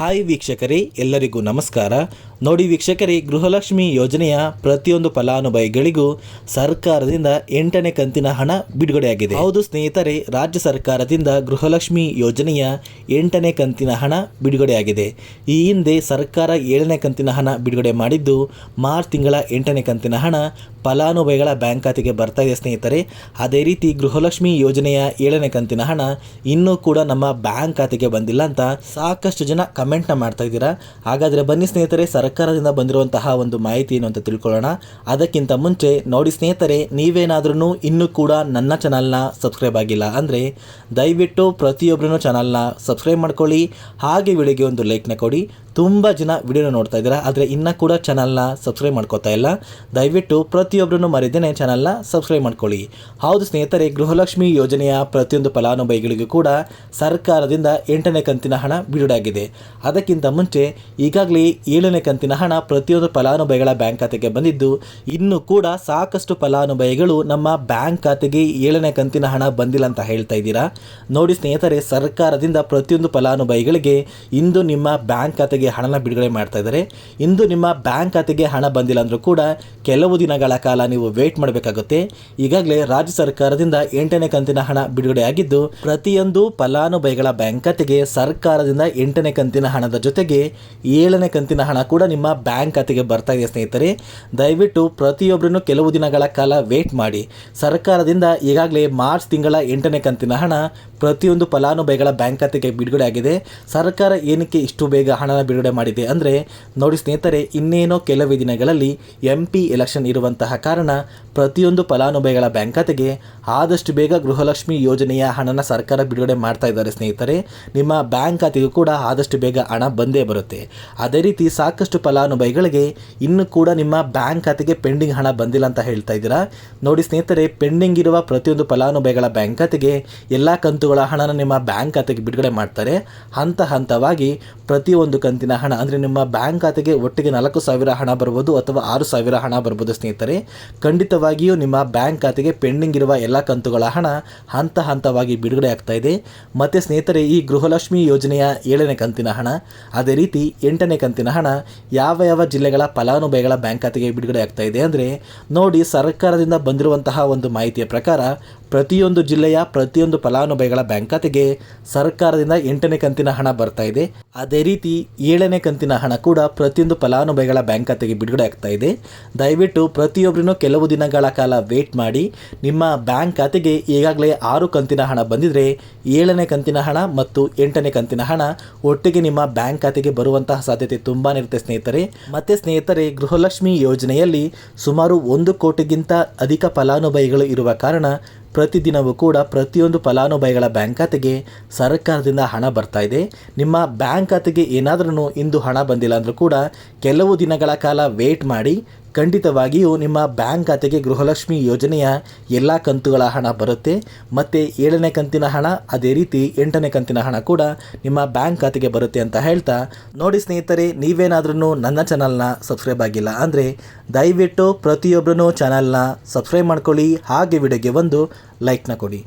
Hi ವೀಕ್ಷಕರೇ, ಎಲ್ಲರಿಗೂ ನಮಸ್ಕಾರ. ನೋಡಿ ವೀಕ್ಷಕರೇ, ಗೃಹಲಕ್ಷ್ಮಿ ಯೋಜನೆಯ ಪ್ರತಿಯೊಂದು ಫಲಾನುಭವಿಗಳಿಗೂ ಸರ್ಕಾರದಿಂದ ಎಂಟನೇ ಕಂತಿನ ಹಣ ಬಿಡುಗಡೆಯಾಗಿದೆ. ಹೌದು ಸ್ನೇಹಿತರೆ, ರಾಜ್ಯ ಸರ್ಕಾರದಿಂದ ಗೃಹಲಕ್ಷ್ಮಿ ಯೋಜನೆಯ ಎಂಟನೇ ಕಂತಿನ ಹಣ ಬಿಡುಗಡೆಯಾಗಿದೆ. ಈ ಹಿಂದೆ ಸರ್ಕಾರ ಏಳನೇ ಕಂತಿನ ಹಣ ಬಿಡುಗಡೆ ಮಾಡಿದ್ದು, ಮಾರ್ಚ್ ತಿಂಗಳ ಎಂಟನೇ ಕಂತಿನ ಹಣ ಫಲಾನುಭವಿಗಳ ಬ್ಯಾಂಕ್ ಖಾತೆಗೆ ಬರ್ತಾ ಇದೆ ಸ್ನೇಹಿತರೆ. ಅದೇ ರೀತಿ ಗೃಹಲಕ್ಷ್ಮಿ ಯೋಜನೆಯ ಏಳನೇ ಕಂತಿನ ಹಣ ಇನ್ನೂ ಕೂಡ ನಮ್ಮ ಬ್ಯಾಂಕ್ ಖಾತೆಗೆ ಬಂದಿಲ್ಲ ಅಂತ ಸಾಕಷ್ಟು ಜನ ಕಮೆಂಟ್ನ ಮಾಡ್ತಾ ಇದ್ದೀರಾ? ಹಾಗಾದರೆ ಬನ್ನಿ ಸ್ನೇಹಿತರೆ, ಸರ್ಕಾರದಿಂದ ಬಂದಿರುವಂತಹ ಒಂದು ಮಾಹಿತಿ ಏನು ಅಂತ ತಿಳ್ಕೊಳ್ಳೋಣ. ಅದಕ್ಕಿಂತ ಮುಂಚೆ ನೋಡಿ ಸ್ನೇಹಿತರೆ ನೀವೇನಾದ್ರೂ ಇನ್ನೂ ಕೂಡ ನನ್ನ ಚಾನಲ್ನ ಸಬ್ಸ್ಕ್ರೈಬ್ ಆಗಿಲ್ಲ ಅಂದರೆ ದಯವಿಟ್ಟು ಪ್ರತಿಯೊಬ್ಬರೂ ಚಾನಲ್ನ ಸಬ್ಸ್ಕ್ರೈಬ್ ಮಾಡ್ಕೊಳ್ಳಿ. ಹಾಗೆ ವಿಡಿಯೋಗೆ ಒಂದು ಲೈಕ್ನ ಕೊಡಿ. ತುಂಬ ಜನ ವಿಡಿಯೋನ ನೋಡ್ತಾ ಇದ್ದೀರಾ, ಆದರೆ ಇನ್ನೂ ಕೂಡ ಚಾನಲ್ನ ಸಬ್ಸ್ಕ್ರೈಬ್ ಮಾಡ್ಕೋತಾ ಇಲ್ಲ. ದಯವಿಟ್ಟು ಪ್ರತಿಯೊಬ್ಬರನ್ನು ಮರಿದೇನೆ ಚಾನಲ್ನ ಸಬ್ಸ್ಕ್ರೈಬ್ ಮಾಡ್ಕೊಳ್ಳಿ. ಹೌದು ಸ್ನೇಹಿತರೆ, ಗೃಹಲಕ್ಷ್ಮಿ ಯೋಜನೆಯ ಪ್ರತಿಯೊಂದು ಫಲಾನುಭವಿಗಳಿಗೂ ಕೂಡ ಸರ್ಕಾರದಿಂದ ಎಂಟನೇ ಕಂತಿನ ಹಣ ಬಿಡುಗಡೆಯಾಗಿದೆ. ಅದಕ್ಕಿಂತ ಮುಂಚೆ ಈಗಾಗಲೇ ಏಳನೇ ಕಂತಿನ ಹಣ ಪ್ರತಿಯೊಂದು ಫಲಾನುಭವಿಗಳ ಬ್ಯಾಂಕ್ ಖಾತೆಗೆ ಬಂದಿದ್ದು, ಇನ್ನು ಕೂಡ ಸಾಕಷ್ಟು ಫಲಾನುಭವಿಗಳು ನಮ್ಮ ಬ್ಯಾಂಕ್ ಖಾತೆಗೆ ಏಳನೇ ಕಂತಿನ ಹಣ ಬಂದಿಲ್ಲ ಅಂತ ಹೇಳ್ತಾ ಇದ್ದೀರಾ? ನೋಡಿ ಸ್ನೇಹಿತರೆ, ಸರ್ಕಾರದಿಂದ ಪ್ರತಿಯೊಂದು ಫಲಾನುಭವಿಗಳಿಗೆ ಇಂದು ನಿಮ್ಮ ಬ್ಯಾಂಕ್ ಖಾತೆಗೆ ಹಣನ ಬಿಡುಗಡೆ ಮಾಡ್ತಾ ಇದ್ದಾರೆ. ಇಂದು ನಿಮ್ಮ ಬ್ಯಾಂಕ್ ಖಾತೆಗೆ ಹಣ ಬಂದಿಲ್ಲ ಅಂದರೂ ಕೂಡ ಕೆಲವು ದಿನಗಳ ಕಾಲ ನೀವು ವೇಟ್ ಮಾಡಬೇಕಾಗುತ್ತೆ. ಈಗಾಗಲೇ ರಾಜ್ಯ ಸರ್ಕಾರದಿಂದ ಎಂಟನೇ ಕಂತಿನ ಹಣ ಬಿಡುಗಡೆ ಆಗಿದ್ದು, ಪ್ರತಿಯೊಂದು ಫಲಾನುಭವಿಗಳ ಬ್ಯಾಂಕ್ ಖಾತೆಗೆ ಸರ್ಕಾರದಿಂದ ಎಂಟನೇ ಕಂತಿನ ಹಣದ ಜೊತೆಗೆ ಏಳನೇ ಕಂತಿನ ಹಣ ಕೂಡ ನಿಮ್ಮ ಬ್ಯಾಂಕ್ ಖಾತೆಗೆ ಬರ್ತಾ ಇದೆ ಸ್ನೇಹಿತರೆ. ದಯವಿಟ್ಟು ಪ್ರತಿಯೊಬ್ಬರನ್ನು ಕೆಲವು ದಿನಗಳ ಕಾಲ ವೇಟ್ ಮಾಡಿ. ಸರ್ಕಾರದಿಂದ ಈಗಾಗಲೇ ಮಾರ್ಚ್ ತಿಂಗಳ ಎಂಟನೇ ಕಂತಿನ ಹಣ ಪ್ರತಿಯೊಂದು ಫಲಾನುಭವಿಗಳ ಬ್ಯಾಂಕ್ ಖಾತೆಗೆ ಬಿಡುಗಡೆ ಆಗಿದೆ. ಸರ್ಕಾರ ಏನಕ್ಕೆ ಇಷ್ಟು ಬೇಗ ಹಣನ ಬಿಡುಗಡೆ ಮಾಡಿದೆ. ಅಂದರೆ, ನೋಡಿ ಸ್ನೇಹಿತರೆ, ಇನ್ನೇನೋ ಕೆಲವೇ ದಿನಗಳಲ್ಲಿ ಎಂ ಪಿ ಎಲೆಕ್ಷನ್ ಇರುವಂತಹ ಕಾರಣ ಪ್ರತಿಯೊಂದು ಫಲಾನುಭವಿಗಳ ಬ್ಯಾಂಕ್ ಖಾತೆಗೆ ಆದಷ್ಟು ಬೇಗ ಗೃಹಲಕ್ಷ್ಮಿ ಯೋಜನೆಯ ಹಣನ ಸರ್ಕಾರ ಬಿಡುಗಡೆ ಮಾಡ್ತಾ ಇದ್ದಾರೆ ಸ್ನೇಹಿತರೆ. ನಿಮ್ಮ ಬ್ಯಾಂಕ್ ಖಾತೆಗೂ ಕೂಡ ಆದಷ್ಟು ಬೇಗ ಹಣ ಬಂದೇ ಬರುತ್ತೆ. ಅದೇ ರೀತಿ ಸಾಕಷ್ಟು ಫಲಾನುಭವಿಗಳಿಗೆ ಇನ್ನೂ ಕೂಡ ನಿಮ್ಮ ಬ್ಯಾಂಕ್ ಖಾತೆಗೆ ಪೆಂಡಿಂಗ್ ಹಣ ಬಂದಿಲ್ಲ ಅಂತ ಹೇಳ್ತಾ ಇದ್ದೀರಾ? ನೋಡಿ ಸ್ನೇಹಿತರೆ, ಪೆಂಡಿಂಗ್ ಇರುವ ಪ್ರತಿಯೊಂದು ಫಲಾನುಭವಿಗಳ ಬ್ಯಾಂಕ್ ಖಾತೆಗೆ ಎಲ್ಲ ಕಂತುಗಳ ಹಣನ ನಿಮ್ಮ ಬ್ಯಾಂಕ್ ಖಾತೆಗೆ ಬಿಡುಗಡೆ ಮಾಡ್ತಾರೆ. ಹಂತ ಹಂತವಾಗಿ ಪ್ರತಿಯೊಂದು ಕಂತಿನ ಹಣ ಅಂದರೆ ನಿಮ್ಮ ಬ್ಯಾಂಕ್ ಖಾತೆಗೆ ಒಟ್ಟಿಗೆ ನಾಲ್ಕು ಸಾವಿರ ಹಣ ಬರ್ಬೋದು ಅಥವಾ ಆರು ಸಾವಿರ ಹಣ ಬರ್ಬೋದು ಸ್ನೇಹಿತರೆ. ಖಂಡಿತವಾಗಿಯೂ ನಿಮ್ಮ ಬ್ಯಾಂಕ್ ಖಾತೆಗೆ ಪೆಂಡಿಂಗ್ ಇರುವ ಎಲ್ಲ ಕಂತುಗಳ ಹಣ ಹಂತ ಹಂತವಾಗಿ ಬಿಡುಗಡೆ ಆಗ್ತಾ ಇದೆ. ಮತ್ತು ಸ್ನೇಹಿತರೆ, ಈ ಗೃಹಲಕ್ಷ್ಮಿ ಯೋಜನೆಯ ಏಳನೇ ಕಂತಿನ ಹಣ, ಅದೇ ರೀತಿ ಎಂಟನೇ ಕಂತಿನ ಹಣ ಯಾವ ಯಾವ ಜಿಲ್ಲೆಗಳ ಫಲಾನುಭವಿಗಳ ಬ್ಯಾಂಕ್ ಖಾತೆಗೆ ಬಿಡುಗಡೆ ಆಗ್ತಾ ಇದೆ ಅಂದರೆ ನೋಡಿ ಸರ್ಕಾರದಿಂದ ಬಂದಿರುವಂತಹ ಒಂದು ಮಾಹಿತಿಯ ಪ್ರಕಾರ ಪ್ರತಿಯೊಂದು ಜಿಲ್ಲೆಯ ಪ್ರತಿಯೊಂದು ಫಲಾನುಭವಿಗಳ ಬ್ಯಾಂಕ್ ಖಾತೆಗೆ ಸರ್ಕಾರದಿಂದ ಎಂಟನೇ ಕಂತಿನ ಹಣ ಬರ್ತಾ ಇದೆ. ಅದೇ ರೀತಿ ಏಳನೇ ಕಂತಿನ ಹಣ ಕೂಡ ಪ್ರತಿಯೊಂದು ಫಲಾನುಭವಿಗಳ ಬ್ಯಾಂಕ್ ಖಾತೆಗೆ ಬಿಡುಗಡೆ ಆಗ್ತಾ ಇದೆ. ದಯವಿಟ್ಟು ಪ್ರತಿಯೊಬ್ಬರೂ ಕೆಲವು ದಿನಗಳ ಕಾಲ ವೇಟ್ ಮಾಡಿ. ನಿಮ್ಮ ಬ್ಯಾಂಕ್ ಖಾತೆಗೆ ಈಗಾಗಲೇ ಆರು ಕಂತಿನ ಹಣ ಬಂದಿದ್ರೆ ಏಳನೇ ಕಂತಿನ ಹಣ ಮತ್ತು ಎಂಟನೇ ಕಂತಿನ ಹಣ ಒಟ್ಟಿಗೆ ನಿಮ್ಮ ಬ್ಯಾಂಕ್ ಖಾತೆಗೆ ಬರುವಂತಹ ಸಾಧ್ಯತೆ ತುಂಬಾ ಇರುತ್ತೆ ಸ್ನೇಹಿತರೆ. ಮತ್ತೆ ಸ್ನೇಹಿತರೆ, ಗೃಹಲಕ್ಷ್ಮಿ ಯೋಜನೆಯಲ್ಲಿ ಸುಮಾರು ಒಂದು ಕೋಟಿಗಿಂತ ಅಧಿಕ ಫಲಾನುಭವಿಗಳು ಇರುವ ಕಾರಣ ಪ್ರತಿದಿನವೂ ಕೂಡ ಪ್ರತಿಯೊಂದು ಫಲಾನುಭವಿಗಳ ಬ್ಯಾಂಕ್ ಖಾತೆಗೆ ಸರ್ಕಾರದಿಂದ ಹಣ ಬರ್ತಾ ಇದೆ. ನಿಮ್ಮ ಬ್ಯಾಂಕ್ ಖಾತೆಗೆ ಏನಾದರೂ ಇಂದು ಹಣ ಬಂದಿಲ್ಲ ಅಂದರೂ ಕೂಡ ಕೆಲವು ದಿನಗಳ ಕಾಲ ವೇಟ್ ಮಾಡಿ ಖಂಡಿತವಾಗಿಯೂ ನಿಮ್ಮ ಬ್ಯಾಂಕ್ ಖಾತೆಗೆ ಗೃಹಲಕ್ಷ್ಮಿ ಯೋಜನೆಯ ಎಲ್ಲ ಕಂತುಗಳ ಹಣ ಬರುತ್ತೆ. ಮತ್ತು ಏಳನೇ ಕಂತಿನ ಹಣ, ಅದೇ ರೀತಿ ಎಂಟನೇ ಕಂತಿನ ಹಣ ಕೂಡ ನಿಮ್ಮ ಬ್ಯಾಂಕ್ ಖಾತೆಗೆ ಬರುತ್ತೆ ಅಂತ ಹೇಳ್ತಾ. ನೋಡಿ ಸ್ನೇಹಿತರೆ ನೀವೇನಾದ್ರೂ ನನ್ನ ಚಾನಲ್ನ ಸಬ್ಸ್ಕ್ರೈಬ್ ಆಗಿಲ್ಲ ಅಂದರೆ ದಯವಿಟ್ಟು ಪ್ರತಿಯೊಬ್ಬರೂ ಚಾನಲ್ನ ಸಬ್ಸ್ಕ್ರೈಬ್ ಮಾಡ್ಕೊಳ್ಳಿ. ಹಾಗೆ ವಿಡಿಯೋಗೆ ಒಂದು ಲೈಕ್ನ ಕೊಡಿ.